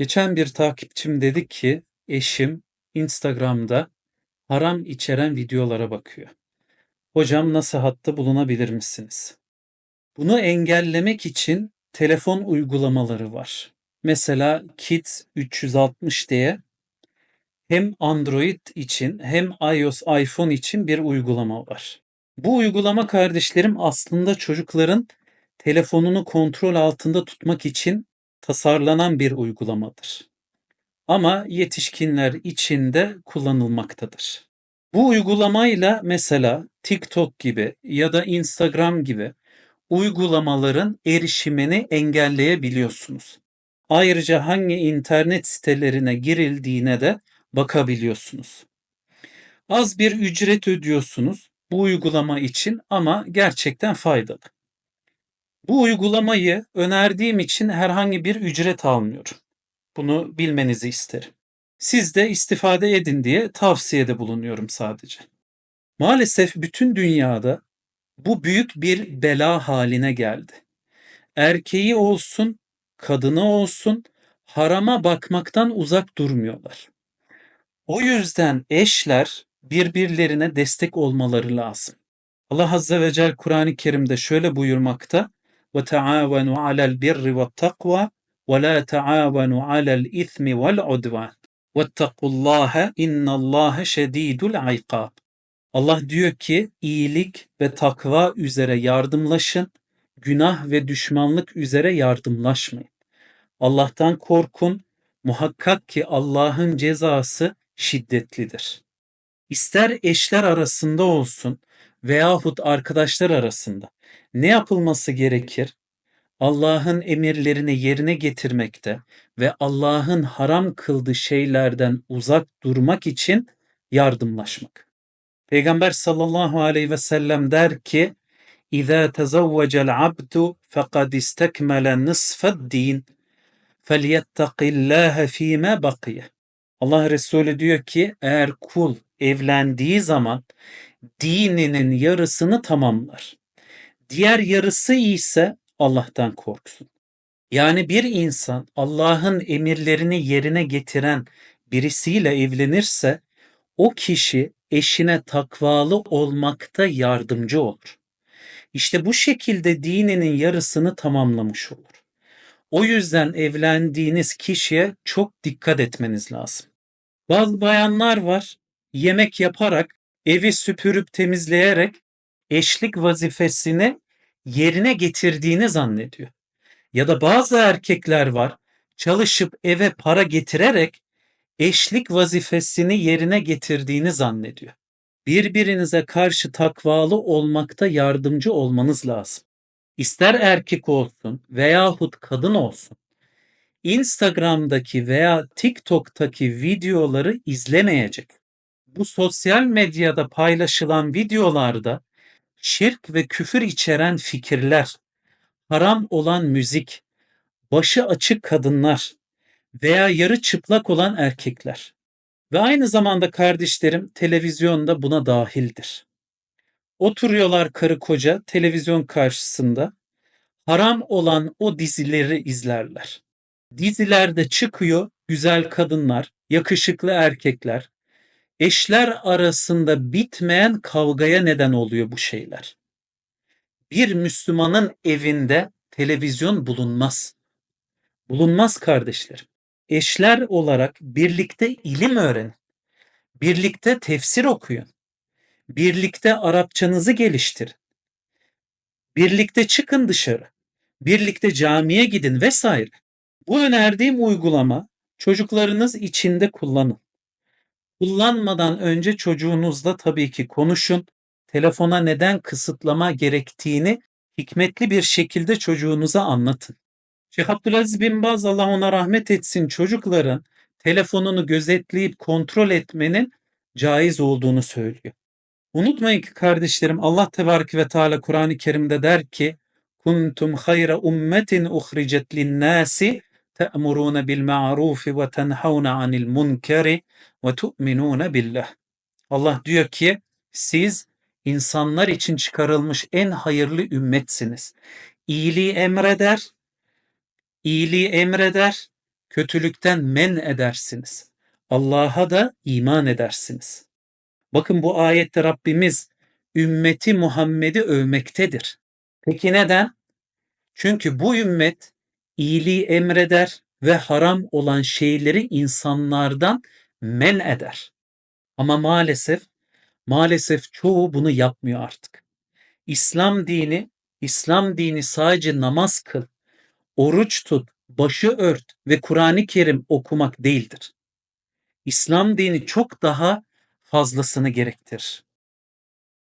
Geçen bir takipçim dedi ki eşim Instagram'da haram içeren videolara bakıyor. Hocam nasihatta bulunabilir misiniz? Bunu engellemek için telefon uygulamaları var. Mesela Kids 360 diye hem Android için hem iOS iPhone için bir uygulama var. Bu uygulama kardeşlerim aslında çocukların telefonunu kontrol altında tutmak için tasarlanan bir uygulamadır. Ama yetişkinler için de kullanılmaktadır. Bu uygulamayla mesela TikTok gibi ya da Instagram gibi uygulamaların erişimini engelleyebiliyorsunuz. Ayrıca hangi internet sitelerine girildiğine de bakabiliyorsunuz. Az bir ücret ödüyorsunuz bu uygulama için ama gerçekten faydalı. Bu uygulamayı önerdiğim için herhangi bir ücret almıyorum. Bunu bilmenizi isterim. Siz de istifade edin diye tavsiyede bulunuyorum sadece. Maalesef bütün dünyada bu büyük bir bela haline geldi. Erkeği olsun, kadını olsun harama bakmaktan uzak durmuyorlar. O yüzden eşler birbirlerine destek olmaları lazım. Allah Azze ve Celle Kur'an-ı Kerim'de şöyle buyurmakta ve taavenu alel birri ve takva ve la taavenu alel ismi vel udvan vettakullaha innallaha şedidul ikab. Allah diyor ki iyilik ve takva üzere yardımlaşın, günah ve düşmanlık üzere yardımlaşmayın. Allah'tan korkun, muhakkak ki Allah'ın cezası şiddetlidir. İster eşler arasında olsun veyahut arkadaşlar arasında ne yapılması gerekir? Allah'ın emirlerini yerine getirmekte ve Allah'ın haram kıldığı şeylerden uzak durmak için yardımlaşmak. Peygamber sallallahu aleyhi ve sellem der ki İzâ tezavvecel abdu fekad istekmele nısfed din felyettaqillâhe fîme bakiye. Allah Resulü diyor ki eğer kul evlendiği zaman dininin yarısını tamamlar. Diğer yarısı ise Allah'tan korksun. Yani bir insan Allah'ın emirlerini yerine getiren birisiyle evlenirse o kişi eşine takvalı olmakta yardımcı olur. İşte bu şekilde dininin yarısını tamamlamış olur. O yüzden evlendiğiniz kişiye çok dikkat etmeniz lazım. Bazı bayanlar var yemek yaparak, evi süpürüp temizleyerek eşlik vazifesini yerine getirdiğini zannediyor. Ya da bazı erkekler var çalışıp eve para getirerek eşlik vazifesini yerine getirdiğini zannediyor. Birbirinize karşı takvalı olmakta yardımcı olmanız lazım. İster erkek olsun veyahut kadın olsun. Instagram'daki veya TikTok'taki videoları izlemeyecek. Bu sosyal medyada paylaşılan videolarda şirk ve küfür içeren fikirler, haram olan müzik, başı açık kadınlar veya yarı çıplak olan erkekler ve aynı zamanda kardeşlerim televizyonda buna dahildir. Oturuyorlar karı koca televizyon karşısında haram olan o dizileri izlerler. Dizilerde çıkıyor güzel kadınlar, yakışıklı erkekler, eşler arasında bitmeyen kavgaya neden oluyor bu şeyler. Bir Müslümanın evinde televizyon bulunmaz. Bulunmaz kardeşlerim. Eşler olarak birlikte ilim öğrenin. Birlikte tefsir okuyun. Birlikte Arapçanızı geliştirin. Birlikte çıkın dışarı. Birlikte camiye gidin vesaire. Bu önerdiğim uygulama çocuklarınız içinde kullanın. Kullanmadan önce çocuğunuzla tabii ki konuşun. Telefona neden kısıtlama gerektiğini hikmetli bir şekilde çocuğunuza anlatın. Şeyh Abdülaziz bin Baz Allah ona rahmet etsin çocukların telefonunu gözetleyip kontrol etmenin caiz olduğunu söylüyor. Unutmayın ki kardeşlerim Allah Tebarek ve Teala Kur'an-ı Kerim'de der ki kuntum hayra ummetin uhricet linnâsi te'murûne bil ma'rufi ve tenhavne anil munkeri ve tu'minûne billah. Allah diyor ki siz insanlar için çıkarılmış en hayırlı ümmetsiniz. İyiliği emreder, iyiliği emreder, kötülükten men edersiniz. Allah'a da iman edersiniz. Bakın bu ayette Rabbimiz ümmeti Muhammed'i övmektedir. Peki neden? Çünkü bu ümmet iyiliği emreder ve haram olan şeyleri insanlardan men eder. Ama maalesef maalesef çoğu bunu yapmıyor artık. İslam dini İslam dini sadece namaz kıl, oruç tut, başı ört ve Kur'an-ı Kerim okumak değildir. İslam dini çok daha fazlasını gerektirir.